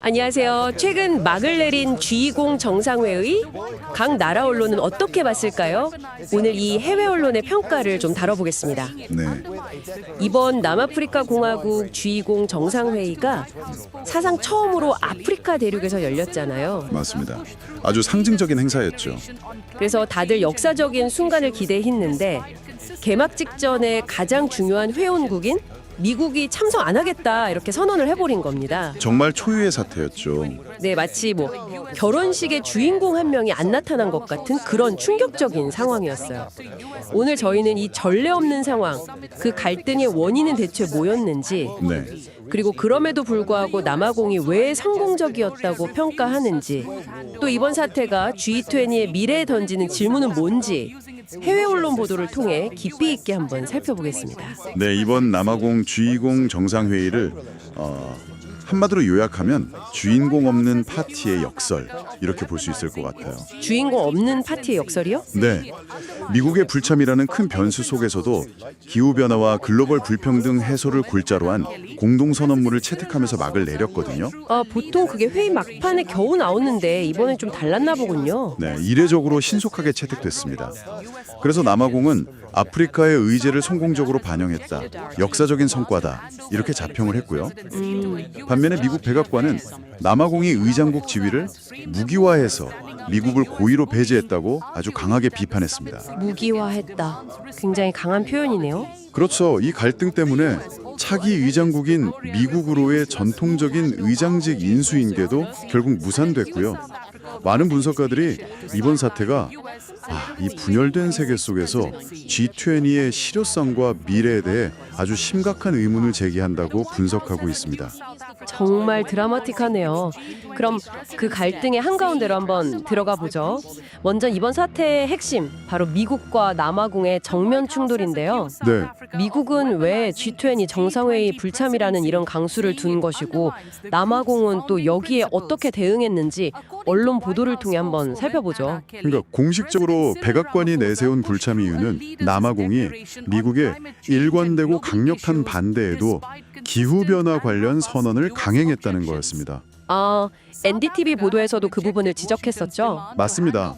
안녕하세요. 최근 막을 내린 G20 정상회의 각 나라 언론은 어떻게 봤을까요? 오늘 이 해외 언론의 평가를 좀 다뤄보겠습니다. 네, 이번 남아프리카 공화국 G20 정상회의가 사상 처음으로 아프리카 대륙에서 열렸잖아요. 맞습니다. 아주 상징적인 행사였죠. 그래서 다들 역사적인 순간을 기대했는데 개막 직전에 가장 중요한 회원국인 미국이 참석 안 하겠다 이렇게 선언을 해버린 겁니다. 정말 초유의 사태였죠. 네, 마치 뭐 결혼식의 주인공 한 명이 안 나타난 것 같은 그런 충격적인 상황이었어요. 오늘 저희는 이 전례 없는 상황, 그 갈등의 원인은 대체 뭐였는지, 네, 그리고 그럼에도 불구하고 남아공이 왜 성공적이었다고 평가하는지, 또 이번 사태가 G20의 미래에 던지는 질문은 뭔지 해외 언론 보도를 통해 깊이 있게 한번 살펴보겠습니다. 네 이번 남아공 G20 정상회의를 어, 한마디로 요약하면 주인공 없는 파티의 역설 이렇게 볼 수 있을 것 같아요. 주인공 없는 파티의 역설이요? 네, 미국의 불참이라는 큰 변수 속에서도 기후 변화와 글로벌 불평등 해소를 골자로 한 공동 선언문을 채택하면서 막을 내렸거든요. 아, 보통 그게 회의 막판에 겨우 나오는데 이번엔 좀 달랐나 보군요. 네, 이례적으로 신속하게 채택됐습니다. 그래서 남아공은 아프리카의 의제를 성공적으로 반영했다. 역사적인 성과다. 이렇게 자평을 했고요. 반 면에 미국 백악관은 남아공이 의장국 지위를 무기화해서 미국을 고의로 배제했다고 아주 강하게 비판했습니다. 무기화했다. 굉장히 강한 표현이네요. 그렇죠. 이 갈등 때문에 차기 의장국인 미국으로의 전통적인 의장직 인수인계도 결국 무산됐고요. 많은 분석가들이 이번 사태가 아, 이 분열된 세계 속에서 G20의 실효성과 미래에 대해 아주 심각한 의문을 제기한다고 분석하고 있습니다. 정말 드라마틱하네요. 그럼 그 갈등의 한가운데로 한번 들어가 보죠. 먼저 이번 사태의 핵심, 바로 미국과 남아공의 정면 충돌인데요. 네, 미국은 왜 G20 정상회의 불참이라는 이런 강수를 둔 것이고 남아공은 또 여기에 어떻게 대응했는지 언론 보도를 통해 한번 살펴보죠. 그러니까 공식적으로 백악관이 내세운 불참 이유는 남아공이 미국의 일관되고 강력한 반대에도 기후 변화 관련 선언을 강행했다는 거였습니다. 아, NDTV 보도에서도 그 부분을 지적했었죠. 맞습니다.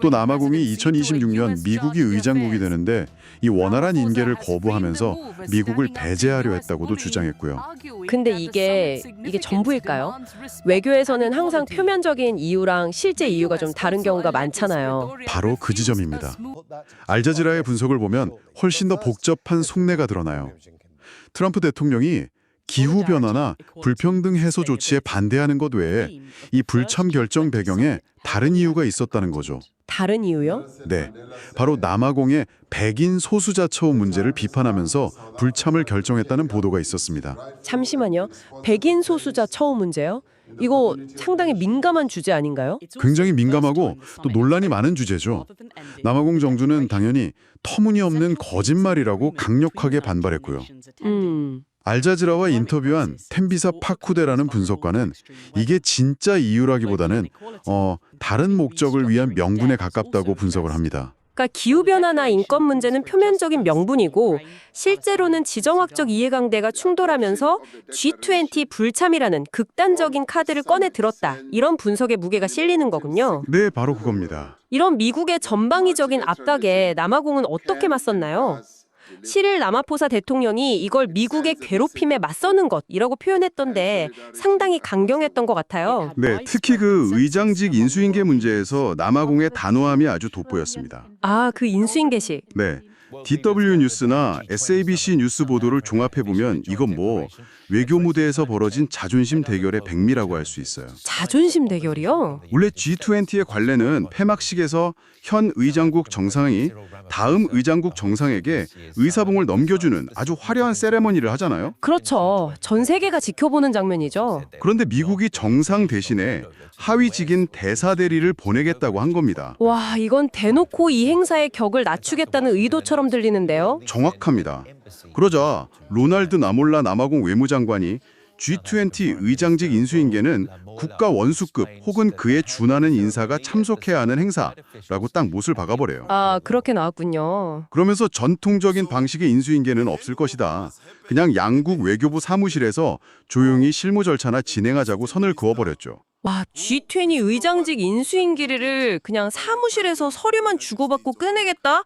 또 남아공이 2026년 미국이 의장국이 되는데 이 원활한 인계를 거부하면서 미국을 배제하려 했다고도 주장했고요. 근데 이게 이게 전부일까요? 외교에서는 항상 표면적인 이유랑 실제 이유가 좀 다른 경우가 많잖아요. 바로 그 지점입니다. 알자지라의 분석을 보면 훨씬 더 복잡한 속내가 드러나요. 트럼프 대통령이 기후 변화나 불평등 해소 조치에 반대하는 것 외에 이 불참 결정 배경에 다른 이유가 있었다는 거죠. 다른 이유요? 네, 바로 남아공의 백인 소수자 처우 문제를 비판하면서 불참을 결정했다는 보도가 있었습니다. 잠시만요. 백인 소수자 처우 문제요? 이거 상당히 민감한 주제 아닌가요? 굉장히 민감하고 또 논란이 많은 주제죠. 남아공 정부는 당연히 터무니없는 거짓말이라고 강력하게 반발했고요. 음. 알자지라와 인터뷰한 템비사 파쿠데라는 분석가는 이게 진짜 이유라기보다는 어, 다른 목적을 위한 명분에 가깝다고 분석을 합니다. 그러니까 기후 변화나 인권 문제는 표면적인 명분이고 실제로는 지정학적 이해관계가 충돌하면서 G20 불참이라는 극단적인 카드를 꺼내 들었다. 이런 분석의 무게가 실리는 거군요. 네, 바로 그겁니다. 이런 미국의 전방위적인 압박에 남아공은 어떻게 맞섰나요? 시릴 라마포사 대통령이 이걸 미국의 괴롭힘에 맞서는 것이라고 표현했던데 상당히 강경했던 것 같아요. 네, 특히 그 의장직 인수인계 문제에서 남아공의 단호함이 아주 돋보였습니다. 아, 그 인수인계식. 네. DW 뉴스나 SABC 뉴스 보도를 종합해 보면 이건 뭐 외교 무대에서 벌어진 자존심 대결의 백미라고 할 수 있어요. 자존심 대결이요? 원래 G20의 관례는 폐막식에서 현 의장국 정상이 다음 의장국 정상에게 의사봉을 넘겨주는 아주 화려한 세레머니를 하잖아요. 그렇죠. 전 세계가 지켜보는 장면이죠. 그런데 미국이 정상 대신에 하위직인 대사 대리를 보내겠다고 한 겁니다. 와, 이건 대놓고 이 행사의 격을 낮추겠다는 의도처럼 들리는데요. 정확합니다. 그러자 로날드 나몰라 남아공 외무장관이 G20 의장직 인수인계는 국가 원수급 혹은 그에 준하는 인사가 참석해야 하는 행사라고 딱 못을 박아버려요. 아, 그렇게 나왔군요. 그러면서 전통적인 방식의 인수인계는 없을 것이다. 그냥 양국 외교부 사무실에서 조용히 실무 절차나 진행하자고 선을 그어버렸죠. 와, G20 의장직 인수인계를 그냥 사무실에서 서류만 주고받고 끝내겠다?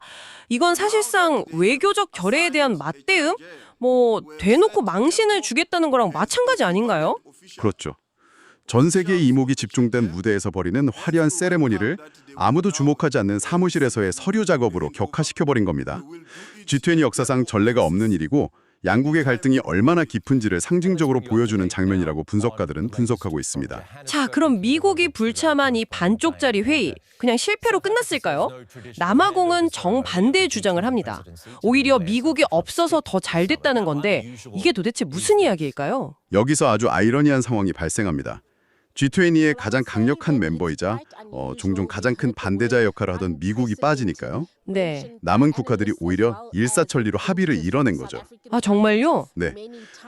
이건 사실상 외교적 결의에 대한 맞대응? 뭐 대놓고 망신을 주겠다는 거랑 마찬가지 아닌가요? 그렇죠. 전 세계의 이목이 집중된 무대에서 벌이는 화려한 세레모니를 아무도 주목하지 않는 사무실에서의 서류 작업으로 격화시켜버린 겁니다. G20 역사상 전례가 없는 일이고 양국의 갈등이 얼마나 깊은지를 상징적으로 보여주는 장면이라고 분석가들은 분석하고 있습니다. 자, 그럼 미국이 불참한 이 반쪽짜리 회의 그냥 실패로 끝났을까요? 남아공은 정반대의 주장을 합니다. 오히려 미국이 없어서 더 잘 됐다는 건데 이게 도대체 무슨 이야기일까요? 여기서 아주 아이러니한 상황이 발생합니다. G20의 가장 강력한 멤버이자 어, 종종 가장 큰 반대자 역할을 하던 미국이 빠지니까요. 네. 남은 국가들이 오히려 일사천리로 합의를 이뤄낸 거죠. 아, 정말요? 네.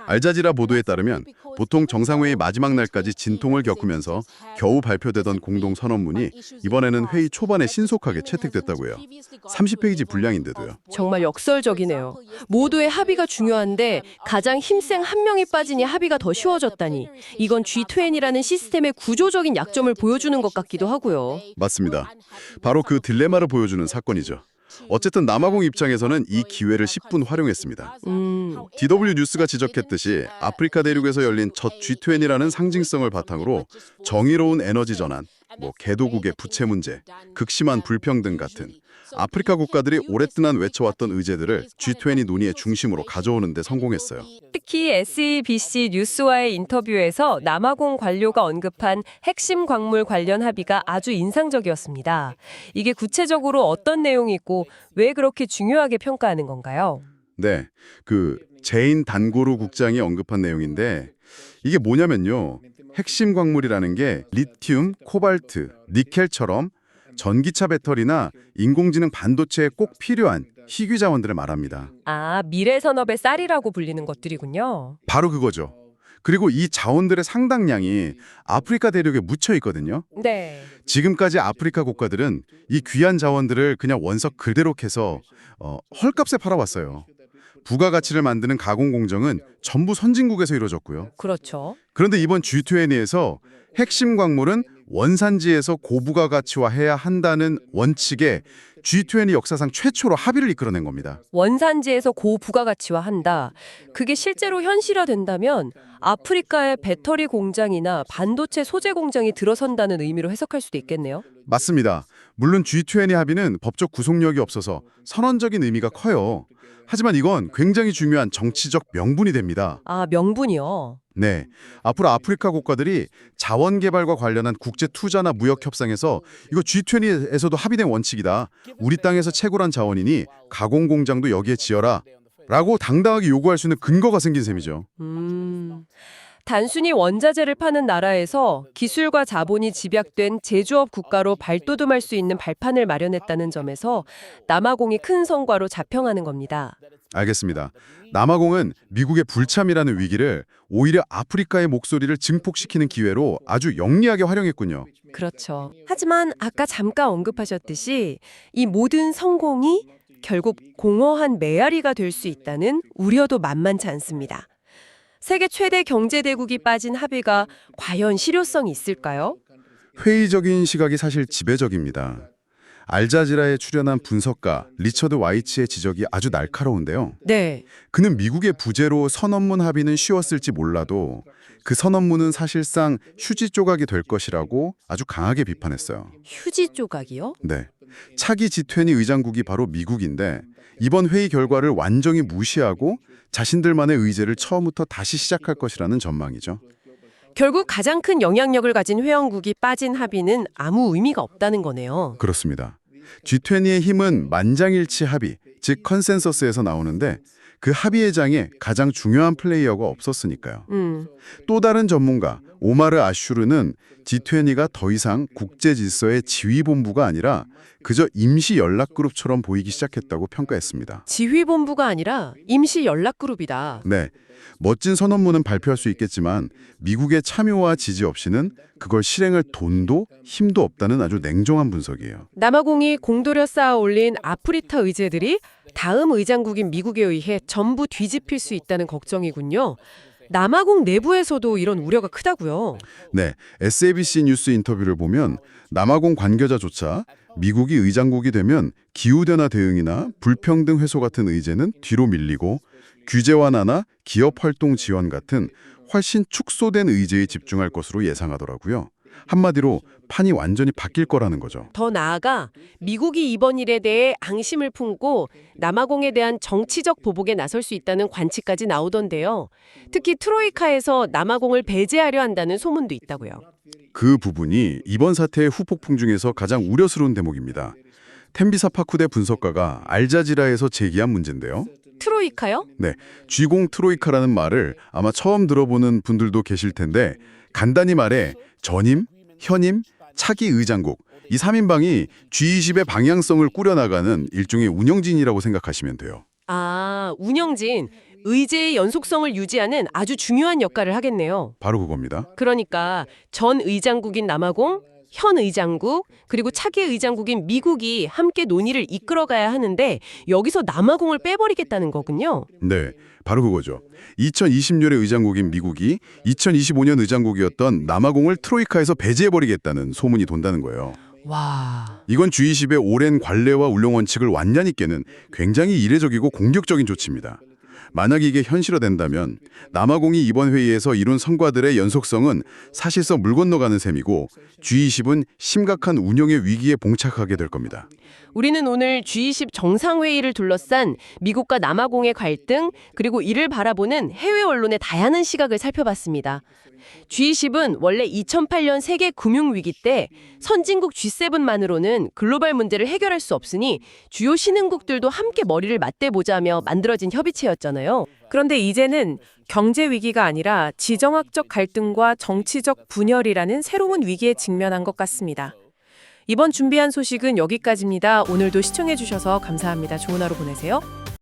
알자지라 보도에 따르면 보통 정상회의 마지막 날까지 진통을 겪으면서 겨우 발표되던 공동 선언문이 이번에는 회의 초반에 신속하게 채택됐다고요. 30페이지 분량인데도요. 정말 역설적이네요. 모두의 합의가 중요한데 가장 힘센 한 명이 빠지니 합의가 더 쉬워졌다니 이건 G20이라는 시스템의 구조적인 약점을 보여주는 것 같기도 하고요. 맞습니다. 바로 그 딜레마를 보여주는 사건이죠. 어쨌든 남아공 입장에서는 이 기회를 10분 활용했습니다. 음, DW 뉴스가 지적했듯이 아프리카 대륙에서 열린 첫 G20이라는 상징성을 바탕으로 정의로운 에너지 전환, 뭐 개도국의 부채 문제, 극심한 불평등 같은 아프리카 국가들이 오랫동안 외쳐왔던 의제들을 G20 논의의 중심으로 가져오는 데 성공했어요. 특히 SEBC 뉴스와의 인터뷰에서 남아공 관료가 언급한 핵심 광물 관련 합의가 아주 인상적이었습니다. 이게 구체적으로 어떤 내용이고 왜 그렇게 중요하게 평가하는 건가요? 네, 그 제인 단고루 국장이 언급한 내용인데 이게 뭐냐면요. 핵심 광물이라는 게 리튬, 코발트, 니켈처럼 전기차 배터리나 인공지능 반도체에 꼭 필요한 희귀 자원들을 말합니다. 아, 미래 산업의 쌀이라고 불리는 것들이군요. 바로 그거죠. 그리고 이 자원들의 상당량이 아프리카 대륙에 묻혀 있거든요. 네. 지금까지 아프리카 국가들은 이 귀한 자원들을 그냥 원석 그대로 캐서 어, 헐값에 팔아왔어요. 부가가치를 만드는 가공 공정은 전부 선진국에서 이루어졌고요. 그렇죠. 그런데 이번 G20에서 핵심 광물은 원산지에서 고부가 가치화해야 한다는 원칙에 G20 역사상 최초로 합의를 이끌어낸 겁니다. 원산지에서 고부가가치화 한다. 그게 실제로 현실화된다면 아프리카의 배터리 공장이나 반도체 소재 공장이 들어선다는 의미로 해석할 수도 있겠네요. 맞습니다. 물론 G20 합의는 법적 구속력이 없어서 선언적인 의미가 커요. 하지만 이건 굉장히 중요한 정치적 명분이 됩니다. 아, 명분이요. 네. 앞으로 아프리카 국가들이 자원 개발과 관련한 국제 투자나 무역 협상에서 이거 G20에서도 합의된 원칙이다. 우리 땅에서 채굴한 자원이니 가공 공장도 여기에 지어라. 라고 당당하게 요구할 수 있는 근거가 생긴 셈이죠. 음. 단순히 원자재를 파는 나라에서 기술과 자본이 집약된 제조업 국가로 발돋움할 수 있는 발판을 마련했다는 점에서 남아공이 큰 성과로 자평하는 겁니다. 알겠습니다. 남아공은 미국의 불참이라는 위기를 오히려 아프리카의 목소리를 증폭시키는 기회로 아주 영리하게 활용했군요. 그렇죠. 하지만 아까 잠깐 언급하셨듯이 이 모든 성공이 결국 공허한 메아리가 될 수 있다는 우려도 만만치 않습니다. 세계 최대 경제 대국이 빠진 합의가 과연 실효성이 있을까요? 회의적인 시각이 사실 지배적입니다. 알자지라에 출연한 분석가 리처드 와이츠의 지적이 아주 날카로운데요. 네. 그는 미국의 부재로 선언문 합의는 쉬웠을지 몰라도 그 선언문은 사실상 휴지 조각이 될 것이라고 아주 강하게 비판했어요. 휴지 조각이요? 네. 차기 G20 의장국이 바로 미국인데 이번 회의 결과를 완전히 무시하고 자신들만의 의제를 처음부터 다시 시작할 것이라는 전망이죠. 결국 가장 큰 영향력을 가진 회원국이 빠진 합의는 아무 의미가 없다는 거네요. 그렇습니다. G20의 힘은 만장일치 합의, 즉 컨센서스에서 나오는데 그 합의의 장에 가장 중요한 플레이어가 없었으니까요. 음, 또 다른 전문가 오마르 아슈르는 G20가 더 이상 국제 질서의 지휘본부가 아니라 그저 임시 연락 그룹처럼 보이기 시작했다고 평가했습니다. 지휘본부가 아니라 임시 연락그룹이다. 네. 멋진 선언문은 발표할 수 있겠지만 미국의 참여와 지지 없이는 그걸 실행할 돈도 힘도 없다는 아주 냉정한 분석이에요. 남아공이 공들여 쌓아 올린 아프리카 의제들이 다음 의장국인 미국에 의해 전부 뒤집힐 수 있다는 걱정이군요. 남아공 내부에서도 이런 우려가 크다고요. 네, SABC 뉴스 인터뷰를 보면 남아공 관계자조차 미국이 의장국이 되면 기후변화 대응이나 불평등 해소 같은 의제는 뒤로 밀리고 규제 완화나 기업 활동 지원 같은 훨씬 축소된 의제에 집중할 것으로 예상하더라고요. 한마디로 판이 완전히 바뀔 거라는 거죠. 더 나아가 미국이 이번 일에 대해 앙심을 품고 남아공에 대한 정치적 보복에 나설 수 있다는 관측까지 나오던데요. 특히 트로이카에서 남아공을 배제하려 한다는 소문도 있다고요. 그 부분이 이번 사태의 후폭풍 중에서 가장 우려스러운 대목입니다. 템비사 파쿠데 분석가가 알자지라에서 제기한 문제인데요. 트로이카요? 네, 쥐공 트로이카라는 말을 아마 처음 들어보는 분들도 계실 텐데 간단히 말해 전임, 현임, 차기 의장국 이 3인방이 G20의 방향성을 꾸려나가는 일종의 운영진이라고 생각하시면 돼요. 아, 운영진. 의제의 연속성을 유지하는 아주 중요한 역할을 하겠네요. 바로 그겁니다. 그러니까 전 의장국인 남아공, 현 의장국, 그리고 차기 의장국인 미국이 함께 논의를 이끌어가야 하는데 여기서 남아공을 빼버리겠다는 거군요. 네, 바로 그거죠. 2020년의 의장국인 미국이 2025년 의장국이었던 남아공을 트로이카에서 배제해버리겠다는 소문이 돈다는 거예요. 와. 이건 G20의 오랜 관례와 운영 원칙을 완전히 깨는 굉장히 이례적이고 공격적인 조치입니다. 만약 이게 현실화된다면 남아공이 이번 회의에서 이룬 성과들의 연속성은 사실상 물 건너가는 셈이고 G20은 심각한 운영의 위기에 봉착하게 될 겁니다. 우리는 오늘 G20 정상회의를 둘러싼 미국과 남아공의 갈등, 그리고 이를 바라보는 해외 언론의 다양한 시각을 살펴봤습니다. G20은 원래 2008년 세계 금융위기 때 선진국 G7만으로는 글로벌 문제를 해결할 수 없으니 주요 신흥국들도 함께 머리를 맞대보자며 만들어진 협의체였잖아요. 그런데 이제는 경제 위기가 아니라 지정학적 갈등과 정치적 분열이라는 새로운 위기에 직면한 것 같습니다. 이번 준비한 소식은 여기까지입니다. 오늘도 시청해주셔서 감사합니다. 좋은 하루 보내세요.